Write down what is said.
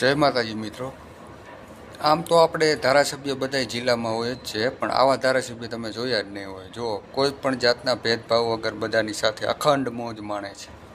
જય માતાજી મિત્રો. આમ તો આપણે ધારાસભ્ય બધા જિલ્લામાં હોય જ છે, પણ આવા ધારાસભ્ય તમે જોયા જ નહીં હોય. જો કોઈ પણ જાતના ભેદભાવ વગર બધાની સાથે અખંડ મોજ માણે છે.